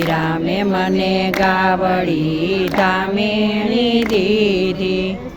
રામે મને ગાવડી ધામેણી દીધી.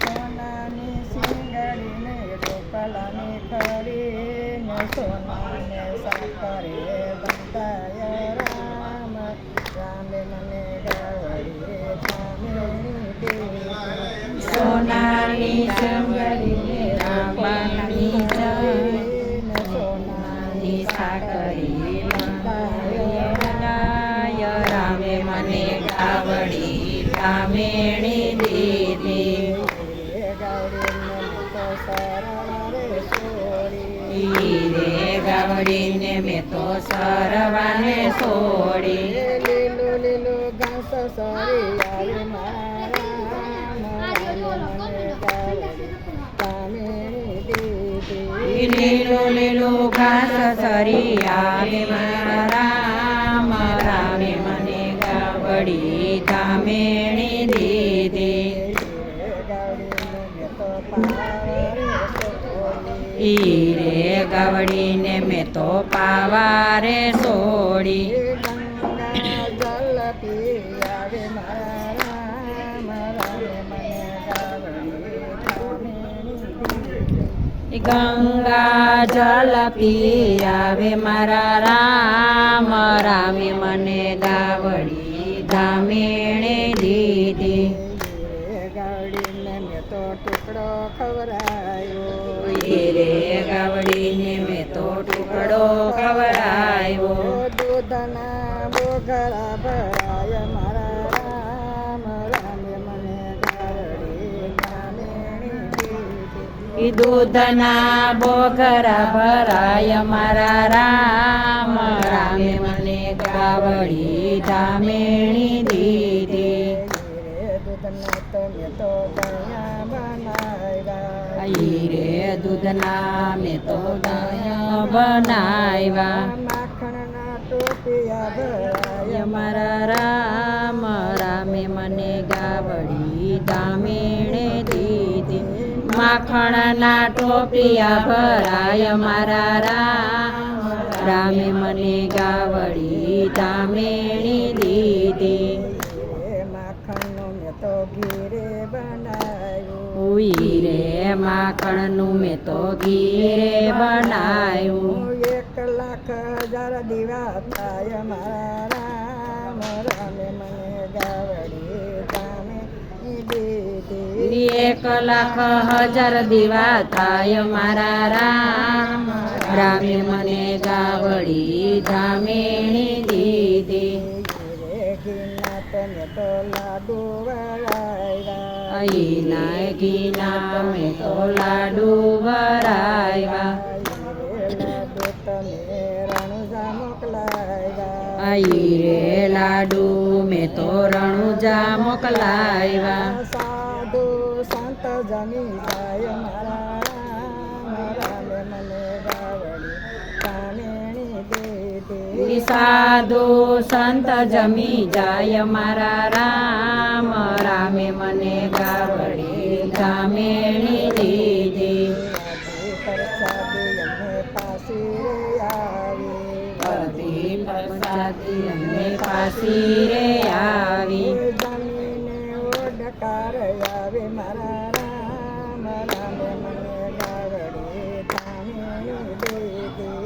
મને ગાવડી ધામેણી દીધી રે ગાવડીને મેં તો સરવાને છોડી લીલો લીલો ઘાસ સરી આવે મારા લીલો લીલો ઘાસ સરી આવે મારા. ગાવડી ધામેણી દીધી ઈ રે ગાવડીને મેં તો પાવારે સોડી ગંગા જલ પી આવે મારા રામ, રામે મને ગાવડી ધામેણે દીધી ગાવડીને મેં તો ટુકડો ખવરાયો રે ગાવડીને મેં તો ટુકડો ખવડાવ્યો. દૂધના બોગળા ભરાય મારા રામ રામે મને ગાવડી ગામેણી દીધી દૂધના બોગરા ભરાય મારા રામ રામે. ગાવડી ધામેણી દીધી. રે તો દયા બનાવ્યા દૂધના મેં તો દયા બનાવ્યા. માખણના ટોપિયા ભરાય મારા રામ રામે મને ગાવડી દામેણે દીધી. માખણના ટોપિયા ભરાય મારા રામ રામે મને ગાવડી તામેણી દીધી. માખણનું મેં તો ઘીરે બનાવ્યું. રે માખણનું મેં તો ઘીરે બનાવ્યું. એક લાખ હજાર દીવા થાય મારા રામ. રામે મને ગાવડી તામે દીધી. એક લાખ હજાર દીવા થાય મારા રામ. રામે મને ગાવડી ધામેણી દીધી. અહીંના ઘીના મેં તો લાડુ મોકલાવ્યા આઈ રે લાડુ મેં તો રણુજા મોકલાવ્યા સાધુ સંત જમી મારા. સાધુ સંત જમી જાય મારા રામ. રામે મને ગાવડી ગામેણી દીધી આદિ પરસાદી અમને પાછી રે આવી. આવે મારા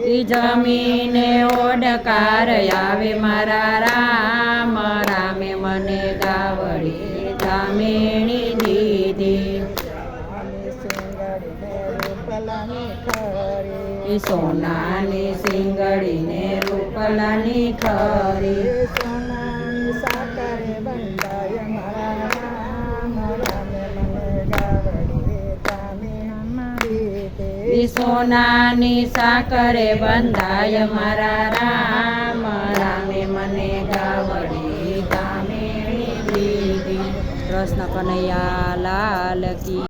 ઈ જમીને ઓડકાર આવે મારા રામ. રામે મને ગાવડી જામીણી દીધી. સોનાની સિંગડીને રૂપલાની ખરી. સોનાની સાકરે બંધાય ઈ સોનાની સાકરે બંધાય મારા રામ. રામે મને ગાવડી ગામે કૃષ્ણ કનૈયા લાલ કી